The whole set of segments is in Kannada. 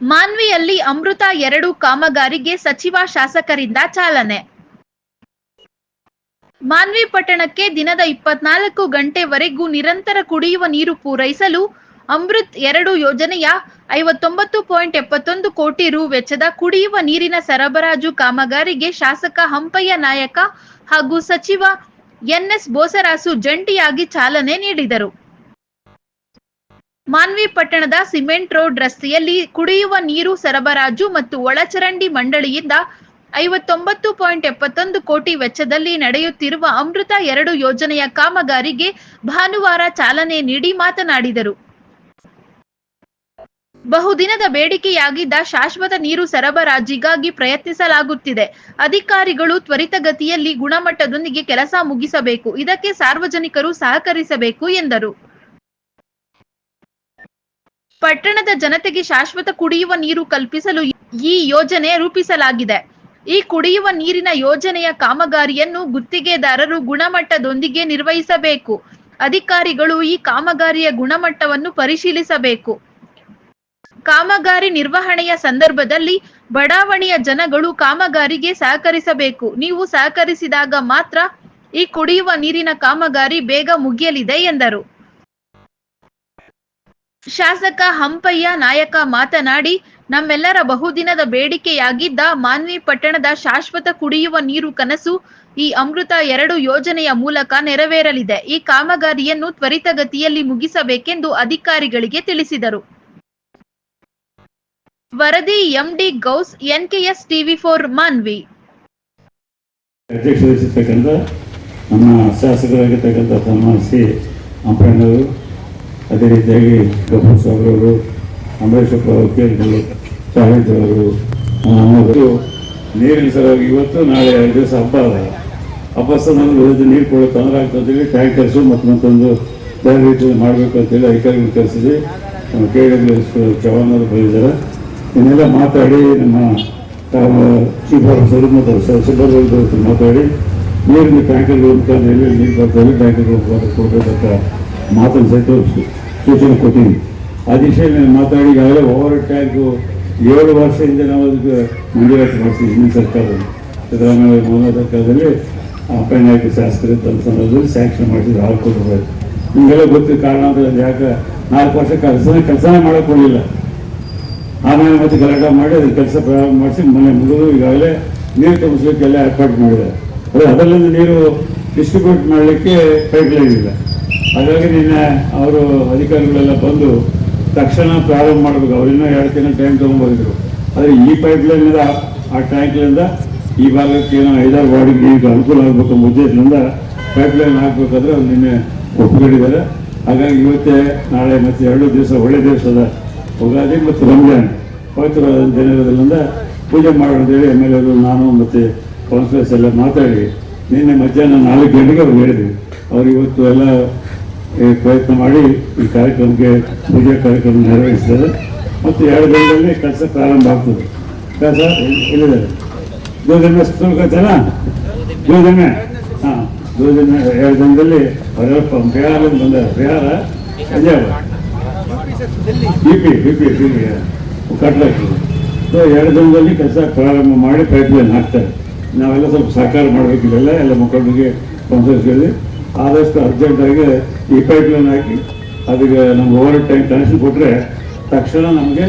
ಮಾನ್ವಿಯಲ್ಲಿ ಅಮೃತ ಎರಡು ಕಾಮಗಾರಿಗೆ ಸಚಿವ ಶಾಸಕರಿಂದ ಚಾಲನೆ. ಮಾನ್ವಿ ಪಟ್ಟಣಕ್ಕೆ ದಿನದ ಇಪ್ಪತ್ನಾಲ್ಕು ಗಂಟೆವರೆಗೂ ನಿರಂತರ ಕುಡಿಯುವ ನೀರು ಪೂರೈಸಲು ಅಮೃತ್ ಎರಡು ಯೋಜನೆಯ ಐವತ್ತೊಂಬತ್ತು ಪಾಯಿಂಟ್ ಎಪ್ಪತ್ತೊಂದು ಕೋಟಿ ರು ವೆಚ್ಚದ ಕುಡಿಯುವ ನೀರಿನ ಸರಬರಾಜು ಕಾಮಗಾರಿಗೆ ಶಾಸಕ ಹಂಪಯ್ಯ ನಾಯಕ ಹಾಗೂ ಸಚಿವ ಎನ್ಎಸ್ ಬೋಸರಾಸು ಜಂಟಿಯಾಗಿ ಚಾಲನೆ ನೀಡಿದರು. ಮಾನ್ವಿ ಪಟ್ಟಣದ ಸಿಮೆಂಟ್ ರೋಡ್ ರಸ್ತೆಯಲ್ಲಿ ಕುಡಿಯುವ ನೀರು ಸರಬರಾಜು ಮತ್ತು ಒಳಚರಂಡಿ ಮಂಡಳಿಯಿಂದ ಐವತ್ತೊಂಬತ್ತು ಪಾಯಿಂಟ್ ಎಪ್ಪತ್ತೊಂದು ಕೋಟಿ ವೆಚ್ಚದಲ್ಲಿ ನಡೆಯುತ್ತಿರುವ ಅಮೃತ ಎರಡು ಯೋಜನೆಯ ಕಾಮಗಾರಿಗೆ ಭಾನುವಾರ ಚಾಲನೆ ನೀಡಿ ಮಾತನಾಡಿದರು. ಬಹುದಿನದ ಬೇಡಿಕೆಯಾಗಿದ್ದ ಶಾಶ್ವತ ನೀರು ಸರಬರಾಜಿಗಾಗಿ ಪ್ರಯತ್ನಿಸಲಾಗುತ್ತಿದೆ. ಅಧಿಕಾರಿಗಳು ತ್ವರಿತಗತಿಯಲ್ಲಿ ಗುಣಮಟ್ಟದೊಂದಿಗೆ ಕೆಲಸ ಮುಗಿಸಬೇಕು. ಇದಕ್ಕೆ ಸಾರ್ವಜನಿಕರು ಸಹಕರಿಸಬೇಕು ಎಂದರು. ಪಟ್ಟಣದ ಜನತೆಗೆ ಶಾಶ್ವತ ಕುಡಿಯುವ ನೀರು ಕಲ್ಪಿಸಲು ಈ ಯೋಜನೆ ರೂಪಿಸಲಾಗಿದೆ. ಈ ಕುಡಿಯುವ ನೀರಿನ ಯೋಜನೆಯ ಕಾಮಗಾರಿಯನ್ನು ಗುತ್ತಿಗೆದಾರರು ಗುಣಮಟ್ಟದೊಂದಿಗೆ ನಿರ್ವಹಿಸಬೇಕು. ಅಧಿಕಾರಿಗಳು ಈ ಕಾಮಗಾರಿಯ ಗುಣಮಟ್ಟವನ್ನು ಪರಿಶೀಲಿಸಬೇಕು. ಕಾಮಗಾರಿ ನಿರ್ವಹಣೆಯ ಸಂದರ್ಭದಲ್ಲಿ ಬಡಾವಣೆಯ ಜನಗಳು ಕಾಮಗಾರಿಗೆ ಸಹಕರಿಸಬೇಕು. ನೀವು ಸಹಕರಿಸಿದಾಗ ಮಾತ್ರ ಈ ಕುಡಿಯುವ ನೀರಿನ ಕಾಮಗಾರಿ ಬೇಗ ಮುಗಿಯಲಿದೆ ಎಂದರು. ಶಾಸಕ ಹಂಪಯ್ಯ ನಾಯಕ ಮಾತನಾಡಿ, ನಮ್ಮೆಲ್ಲರ ಬಹುದಿನದ ಬೇಡಿಕೆಯಾಗಿದ್ದ ಮಾನ್ವಿ ಪಟ್ಟಣದ ಶಾಶ್ವತ ಕುಡಿಯುವ ನೀರು ಕನಸು ಈ ಅಮೃತ ಎರಡು ಯೋಜನೆಯ ಮೂಲಕ ನೆರವೇರಲಿದೆ. ಈ ಕಾಮಗಾರಿಯನ್ನು ತ್ವರಿತಗತಿಯಲ್ಲಿ ಮುಗಿಸಬೇಕೆಂದು ಅಧಿಕಾರಿಗಳಿಗೆ ತಿಳಿಸಿದರು. ವರದಿ MD Ghouse, NKS TV four, Manvi. ನಮ್ಮ ಅದೇ ರೀತಿಯಾಗಿ ಗಬ್ಬರ್ ಸಾಬ್ರವರು ಅಂಬರೀಷಪ್ಪ ಕೇಳಿದರು ಶಾಹಿದ್ ಅವರು ನೀರಿನ ಸಲುವಾಗಿ ಇವತ್ತು ನಾಳೆ ಎರಡು ದಿವಸ ಹಬ್ಬ ಅದ ಹಬ್ಬ ಸಂದರ್ಭದಲ್ಲಿ ನೀರು ಕೊಡೋ ತೊಂದರೆ ಆಗ್ತದೆ ಟ್ಯಾಂಕರ್ಸು ಮತ್ತು ಮತ್ತೊಂದು ಬೇರೆ ರೀತಿ ಮಾಡಬೇಕು ಅಂತೇಳಿ ಅಧಿಕಾರಿಗಳು ಕರೆಸಿದ್ವಿ. ನಮ್ಮ ಕೆ ಡಬ್ಲ್ಯೂ ಎಸ್ ಚವಾನ್ ಅವರು ಬಂದಿದ್ದಾರೆ. ಇನ್ನೆಲ್ಲ ಮಾತಾಡಿ ನಮ್ಮ ಚೀಫ್ ಆಫೀಸರ್ ಮತ್ತು ಸುಬ್ಬರ್ವರು ಮಾತಾಡಿ. ನೀರಿನ ಟ್ಯಾಂಕರ್ಗಳ ಮುಖಾಂತರ ಎಲ್ಲಿ ನೀರು ಬರ್ತಾರೆ ಟ್ಯಾಂಕರ್ಗಳ ಕೊಡಬೇಕಂತ ಮಾತನ್ನು ಸಹಿತ ಸೂಚನೆ ಕೊಟ್ಟಿದ್ವಿ. ಆ ದಿಶೆಯಲ್ಲಿ ಮಾತಾಡಿ, ಈಗಾಗಲೇ ಓವರ್ ಟ್ಯಾಗು ಏಳು ವರ್ಷದಿಂದ ನಾವು ಅದಕ್ಕೆ ಮಂಜೂರಾತಿ ಮಾಡಿಸಿದ್ವಿ. ಹಿಂದಿನ ಸರ್ಕಾರದಲ್ಲಿ ಸಿದ್ದರಾಮಯ್ಯ ಮೊದಲ ಸರ್ಕಾರದಲ್ಲಿ ಅಪ್ಪನಾಯಕ ಶಾಸಕರು ತಮ್ಮ ಸಂದರ್ಭದಲ್ಲಿ ಸ್ಯಾಂಕ್ಷನ್ ಮಾಡಿಸಿದ್ರು. ಆರು ಕೋಟಿ ರೂಪಾಯಿ. ನಿಮಗೆಲ್ಲ ಗೊತ್ತಿದ್ದ ಕಾರಣ ಅಂದ್ರೆ ಯಾಕೆ ನಾಲ್ಕು ವರ್ಷ ಕೆಲಸ, ಕೆಲಸನೇ ಮಾಡಕ್ಕೆ ಕೊಡಲಿಲ್ಲ ಆಮೇಲೆ ಮತ್ತೆ ಗಲಾಟೆ ಮಾಡಿ ಅದಕ್ಕೆ ಕೆಲಸ ಪ್ರಾರಂಭ ಮಾಡಿಸಿ ಮನೆ ಮುಗಿದು ಈಗಾಗಲೇ ನೀರು ತುಂಬಿಸೋಕೆಲ್ಲ ಏರ್ಪಾಟ್ ಮಾಡಿದ್ದಾರೆ. ಅದೇ ಅದರಿಂದ ನೀರು ಡಿಸ್ಟ್ರಿಬ್ಯೂಟ್ ಮಾಡಲಿಕ್ಕೆ ಪೈಪ್ ಲೈನ್ ಇಲ್ಲ. ಹಾಗಾಗಿ ನಿನ್ನೆ ಅವರು ಅಧಿಕಾರಿಗಳೆಲ್ಲ ಬಂದು ತಕ್ಷಣ ಪ್ರಾರಂಭ ಮಾಡಬೇಕು. ಅವರಿನ್ನೂ ಎರಡು ತಿಂಗಳು ಟೈಮ್ ತೊಗೊಂಡ್ಬಂದಿದ್ರು. ಆದರೆ ಈ ಪೈಪ್ ಲೈನಿಂದ ಆ ಟ್ಯಾಂಕ್ಲಿಂದ ಈ ಭಾಗಕ್ಕೆ ಏನೋ ಐದಾರು ವಾರ್ಡಿಗೆ ನೀರಿಗೆ ಅನುಕೂಲ ಆಗಬೇಕು ಎಂಬ ಉದ್ದೇಶದಿಂದ ಪೈಪ್ ಲೈನ್ ಹಾಕ್ಬೇಕಾದ್ರೆ ಅವ್ರು ನಿನ್ನೆ ಒಪ್ಪಿಕೊಂಡಿದ್ದಾರೆ. ಹಾಗಾಗಿ ಇವತ್ತೇ, ನಾಳೆ ಮತ್ತೆ ಎರಡು ದಿವಸ ಒಳ್ಳೆ ದಿವಸದ ಉಗಾದಿ ಮತ್ತು ರಂಜಾನ್ ಪವಿತ್ರ ದಿನ ಇರೋದ್ರಿಂದ ಪೂಜೆ ಮಾಡೋಣ ಅಂತೇಳಿ ಎಂ ಎಲ್ ಎರು ನಾನು ಮತ್ತು ಕೌನ್ಸಿಲರ್ಸ್ ಎಲ್ಲ ಮಾತಾಡಿ ನಿನ್ನೆ ಮಧ್ಯಾಹ್ನ ನಾಲ್ಕು ಗಂಟೆಗೆ ಅವ್ರು ಹೇಳಿದ್ವಿ ಅವ್ರು ಇವತ್ತು ಎಲ್ಲ ಪ್ರಯತ್ನ ಮಾಡಿ ಈ ಕಾರ್ಯಕ್ರಮಕ್ಕೆ ಪೂಜೆ ಕಾರ್ಯಕ್ರಮ ನೆರವೇರಿಸಿದ್ದಾರೆ. ಮತ್ತು ಎರಡು ದಿನದಲ್ಲಿ ಕೆಲಸ ಪ್ರಾರಂಭ ಆಗ್ತದೆ. ಕೆಲಸ ಇಲ್ಲಿದೆ ಗೋಧುಮೆ ಸುಲ್ಕತ್ತಲ್ಲ ಯೋಜನೆ ಹಾಂ ಯೋಜನೆ ಎರಡು ದಿನದಲ್ಲಿ ಹೊರಪ್ಪ ಬಿಹಾರದಿಂದ ಬಂದಾರೆ. Bihar? Punjab? B P B P B P ಕಟ್ಲಾಗ್ತದೆ. So, ಎರಡು ದಿನದಲ್ಲಿ ಕೆಲಸ ಪ್ರಾರಂಭ ಮಾಡಿ ಪ್ರಯತ್ನ ಹಾಕ್ತಾರೆ ನಾವೆಲ್ಲ ಸ್ವಲ್ಪ ಸಹಕಾರ ಮಾಡಬೇಕಿಲ್ಲ ಎಲ್ಲ ಮುಖಂಡರಿಗೆ ಕೌನ್ಸಿಲರ್ಸ್ಗಳಿಗೆ ಆದಷ್ಟು ಅರ್ಜೆಂಟಾಗಿ ಈ ಪೈಪ್ ಲೈನ್ ಹಾಕಿ, ಅದಕ್ಕೆ ನಮ್ಗೆ ಓವರ್ ಟೈಮ್ ಕನೆಕ್ಷನ್ ಕೊಟ್ಟರೆ ತಕ್ಷಣ ನಮಗೆ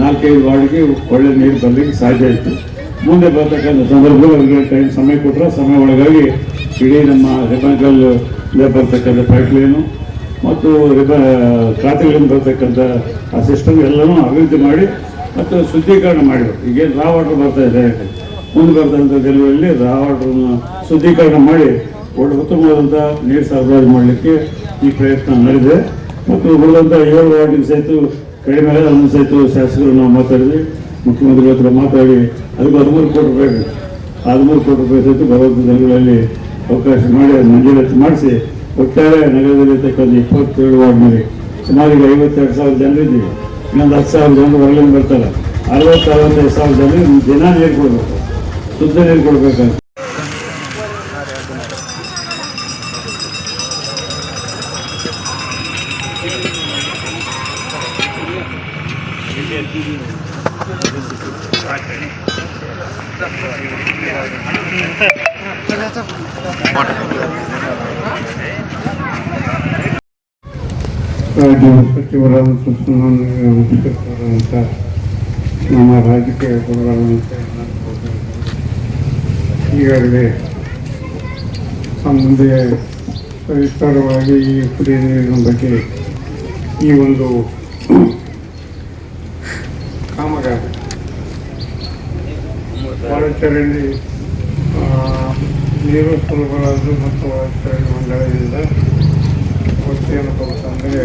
ನಾಲ್ಕೈದು ವಾರ್ಡ್ಗೆ ಒಳ್ಳೆ ನೀರು ಬರಲಿಕ್ಕೆ ಸಾಧ್ಯ ಇತ್ತು. ಮುಂದೆ ಬರ್ತಕ್ಕಂಥ ಸಂದರ್ಭದಲ್ಲಿ ಟೈಮ್ ಸಮಯ ಕೊಟ್ಟರೆ ಸಮಯ ಒಳಗಾಗಿ ಇಡೀ ನಮ್ಮ ರಿಬನ್ಕಲ್ ಬರ್ತಕ್ಕಂಥ ಪೈಪ್ ಲೈನು ಮತ್ತು ರಿಬ ಖಾತೆಗಳಿಂದ ಬರ್ತಕ್ಕಂಥ ಆ ಸಿಸ್ಟಮ್ ಎಲ್ಲನೂ ಅಭಿವೃದ್ಧಿ ಮಾಡಿ ಮತ್ತು ಶುದ್ಧೀಕರಣ ಮಾಡಿದ್ರು. ಈಗ ರಾ ವಾಟರ್ ಬರ್ತಾ ಇದೆ. ಮುಂದೆ ಬರ್ತಕ್ಕಂಥ ದಿನಗಳಲ್ಲಿ ರಾ ವಾಟರ್ನ ಶುದ್ಧೀಕರಣ ಮಾಡಿ ಒಳ್ಳೆ ಉತ್ತಮವಾದಂಥ ನೀರು ಸರಬರಾಜು ಮಾಡಲಿಕ್ಕೆ ಈ ಪ್ರಯತ್ನ ನಡೆದಿದೆ. ಮತ್ತು ಉಳಿದಂಥ ಏಳು ವಾರ್ಡಿನ ಸಹಿತ ಕಡಿಮೆ ಅದನ್ನು ಸಹಿತ ಶಾಸಕರು ನಾವು ಮಾತಾಡಿದ್ವಿ. ಮುಖ್ಯಮಂತ್ರಿಗಳ ಹತ್ರ ಮಾತಾಡಿ, ಅದಕ್ಕೆ ಹದಿಮೂರು ಕೋಟಿ ರೂಪಾಯಿ ಹದಿಮೂರು ಕೋಟಿ ರೂಪಾಯಿ ಸಹಿತ ಬರುವಂಥ ದಿನಗಳಲ್ಲಿ ಅವಕಾಶ ಮಾಡಿ, ಮಂಜೂರಾತಿ ಮಾಡಿಸಿ, ಒಟ್ಟಾರೆ ನಗರದಲ್ಲಿರ್ತಕ್ಕಂಥ ಇಪ್ಪತ್ತೇಳು ವಾರ್ಡ್ನಲ್ಲಿ ಸುಮಾರು ಈಗ ಐವತ್ತೆರಡು ಸಾವಿರ ಜನರು ಇದ್ದೀವಿ. ಇನ್ನೊಂದು ಹತ್ತು ಸಾವಿರ ಜನರು ಹೊರಗಿಂದ ಬರ್ತಾರೆ. ಅರವತ್ತು ಅರವತ್ತೈದು ಸಾವಿರ ಜನರಿಗೆ ದಿನ ನೀರು ಕೊಡಬೇಕು. ಶುದ್ಧ ನೀರು ಕೊಡಬೇಕಂತ ನಮಸ್ಕರಿಸಿದಂಥ ನಮ್ಮ ರಾಜಕೀಯ ಗುರುಗಳಾದಂಥ ಈಗಾಗಲೇ ಮುಂದೆ ಸವಿಸ್ತಾರವಾಗಿ ಈ ನೀರಿನ ಬಗ್ಗೆ ಈ ಒಂದು ಕಾಮಗಾರಿ. ಆ, ನೀರು ಸರಬರಾಜು ಮತ್ತು ಒಳಚರಂಡಿ ಮಂಡಳಿಯಿಂದ ಗೊತ್ತೇನು ಅಂದರೆ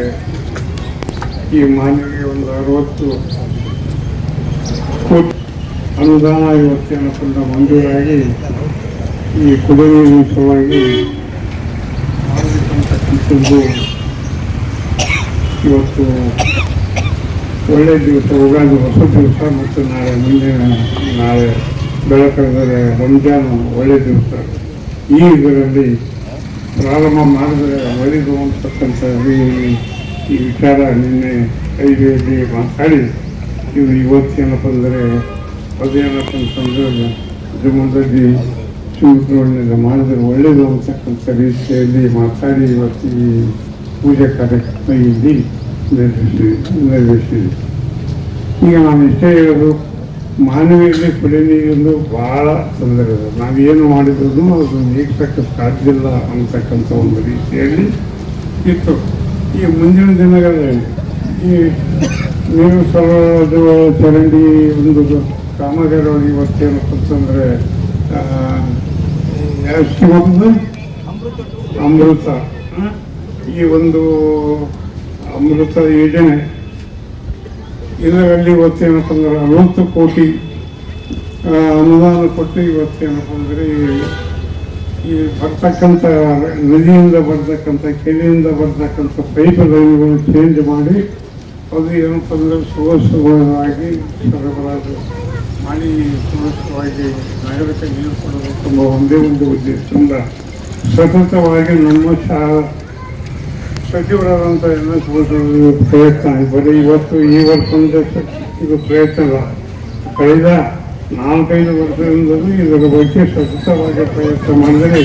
ಈ ಮಾನವಿಗೆ ಒಂದು ಅರವತ್ತು ಕೋಟಿ ಅನುದಾನ ಇವತ್ತೇನಪ್ಪ ಅಂತ ಮಂಜೂರಾಗಿ ಈ ಕುಡಿಯುವ ನೀರಿನ ಸಲುವಾಗಿ ಇವತ್ತು ಒಳ್ಳೆಯ ದಿವಸ, ಉಗಾದಿ, ಹೊಸ ದಿವಸ ಮತ್ತು ನಾಳೆ, ಮುಂದಿನ ನಾಳೆ ಬೆಳಕಂದರೆ ರಂಜಾನ್ ಒಳ್ಳೆಯ ದಿವಸ. ಈ ಇದರಲ್ಲಿ ಪ್ರಾರಂಭ ಮಾಡಿದ್ರೆ ಒಳ್ಳೆಯದು ಅಂತಕ್ಕಂಥ ಈ ವಿಚಾರ ನಿನ್ನೆ ಕೈಗೆಯಲ್ಲಿ ಮಾತಾಡಿ ಇವ್ರು ಇವತ್ತು ಏನಪ್ಪ ಅಂದರೆ ಅದೇನಪ್ಪ ಅಂತಂದ್ರೆ ಜಮ್ಮದಲ್ಲಿ ಶಿವಪೂರ್ಣಿಂದ ಮಾಡಿದ್ರೆ ಒಳ್ಳೆಯದು ಅಂತಕ್ಕಂಥ ರೀತಿಯಲ್ಲಿ ಮಾತಾಡಿ ಇವತ್ತು ಈ ಪೂಜೆ ಕಾರ್ಯಕ್ರಮ ಇಲ್ಲಿ ಈಗ ನಾನು ಇಷ್ಟೇ ಹೇಳೋದು ಮಾನವೀಯತೆ ನೀರಿಂದು ಬಹಳ ತೊಂದರೆ ಇದೆ ನಾವೇನು ಮಾಡಿದ್ರು ಅದು ನೀಗ್ಸಕ್ಕೆ ಸಾಧ್ಯ ಇಲ್ಲ ಅಂತಕ್ಕಂಥ ಒಂದು ರೀತಿಯಲ್ಲಿ ಇತ್ತು ಈ ಮುಂದಿನ ದಿನಗಳಲ್ಲಿ ಈ ನೀರು ಸರೋದು ಚರಂಡಿ ಒಂದು ಕಾಮಗಾರಿ ಇವತ್ತೇನಪ್ಪ ಅಂತಂದರೆ ಎಷ್ಟು ಒಂದು ಅಮೃತ? ಈ ಒಂದು ಅಮೃತ ಯೋಜನೆ. ಇದರಲ್ಲಿ ಇವತ್ತೇನಪ್ಪ ಅಂದ್ರೆ ಅರವತ್ತು ಕೋಟಿ ಅನುದಾನ ಕೊಟ್ಟು ಇವತ್ತೇನಪ್ಪ ಅಂದರೆ ಈ ಬರ್ತಕ್ಕಂಥ ನದಿಯಿಂದ ಬರ್ತಕ್ಕಂಥ, ಕೆರೆಯಿಂದ ಬರ್ತಕ್ಕಂಥ ಪೈಪ್ ಲೈನ್ಗಳು ಚೇಂಜ್ ಮಾಡಿ ಅದು ಏನಪ್ಪ ಅಂದರೆ ಸುವಸ್ತುಗಳಾಗಿ ಸರಬರಾಜು ಮಾಡಿ ಸುವಸ್ತುವಾಗಿ ನಾಗರಿಕ ನೀರು ಕೊಡಬೇಕು ಎಂಬ ಒಂದೇ ಒಂದು ಉದ್ದೇಶದಿಂದ ಸತತವಾಗಿ ನಮ್ಮ ಶಾ ಸಚಿವರಾದಂಥ ಎಲ್ಲ ಪ್ರಯತ್ನ. ಬರೀ ಇವತ್ತು ಈ ವರ್ಷ ಒಂದು ಇದು ಪ್ರಯತ್ನ ಕಳೆದ ನಾಲ್ಕೈದು ವರ್ಷದಿಂದಲೂ ಇದರ ಬಗ್ಗೆ ಸತತವಾಗಿ ಪ್ರಯತ್ನ ಮಾಡಿದರೆ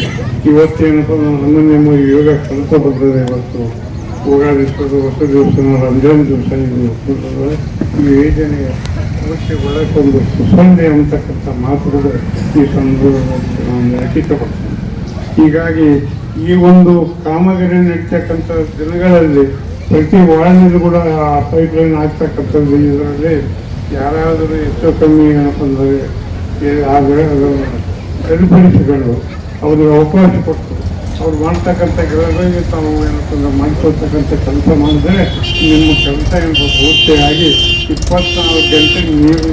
ಇವತ್ತೇನಪ್ಪ ನಮ್ಮ ನಿಮ್ಮ ಯೋಗ ಕೆಲಸ ಬರ್ತದೆ ಇವತ್ತು. ಯೋಗಾದಿಸೋದು ಹೊಸ ದಿವಸ ರಂಜಾನ್ ದಿವಸ ಇದು. ಈ ಯೋಜನೆಯ ಅವಶ್ಯ ಒಳಗೊಂದು ಸುಸಂಧೆ ಅಂತಕ್ಕಂಥ ಮಾತುಗಳು ಈ ಸಂದರ್ಭದಲ್ಲಿ ನಾನು ವ್ಯಕ್ತಪಡ್ತೀನಿ ಹೀಗಾಗಿ ಈ ಒಂದು ಕಾಮಗಾರಿ ನಡೀತಕ್ಕಂಥ ದಿನಗಳಲ್ಲಿ ಪ್ರತಿ ವಾರ್ಡ್ನಲ್ಲೂ ಕೂಡ ಆ ಪೈಪ್ ಲೈನ್ ಆಗ್ತಕ್ಕಂಥದ್ದು ಇದರಲ್ಲಿ ಯಾರಾದರೂ ಹೆಚ್ಚು ಕಮ್ಮಿ ಏನಪ್ಪ ಅಂದರೆ ಸರಿಪಡಿಸಿಕೊಂಡು ಅವ್ರಿಗೆ ಅವಕಾಶ ಕೊಟ್ಟು ಅವ್ರು ಮಾಡ್ತಕ್ಕಂಥ ಕೆಲಸಗಳಿಗೆ ತಾವು ಏನಪ್ಪ ಅಂದರೆ ಕೆಲಸ ಮಾಡಿದ್ರೆ ನಿಮ್ಮ ಕೆಲಸ ಏನಪ್ಪ ಪೂರ್ತಿಯಾಗಿ ಇಪ್ಪತ್ನಾಲ್ಕು ಗಂಟೆ ನೀರು